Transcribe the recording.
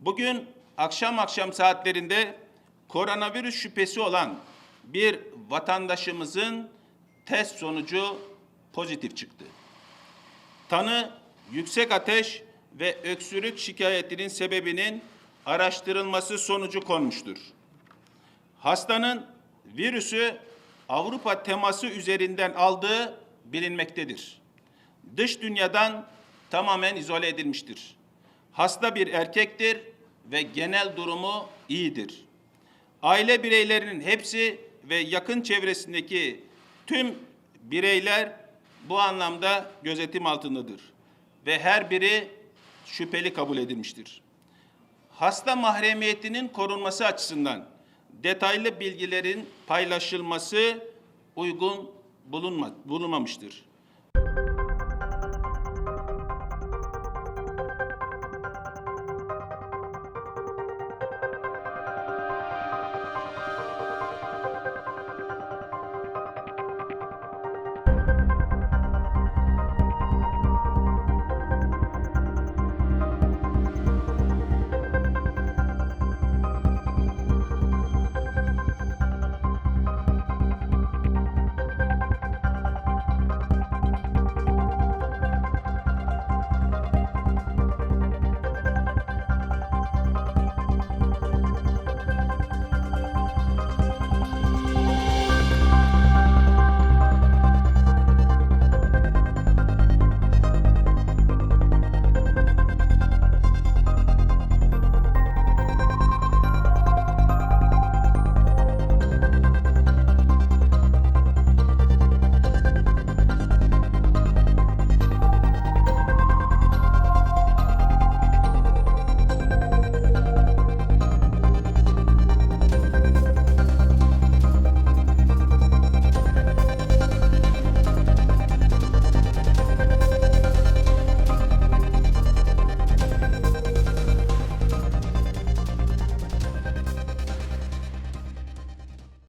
Bugün akşam akşam saatlerinde koronavirüs şüphesi olan bir vatandaşımızın test sonucu pozitif çıktı. Tanı yüksek ateş ve öksürük şikayetinin sebebinin araştırılması sonucu konmuştur. Hastanın virüsü Avrupa teması üzerinden aldığı bilinmektedir. Dış dünyadan tamamen izole edilmiştir. Hasta bir erkektir ve genel durumu iyidir. Aile bireylerinin hepsi ve yakın çevresindeki tüm bireyler bu anlamda gözetim altındadır ve her biri şüpheli kabul edilmiştir. Hasta mahremiyetinin korunması açısından detaylı bilgilerin paylaşılması uygun bulunma, bulunmamıştır.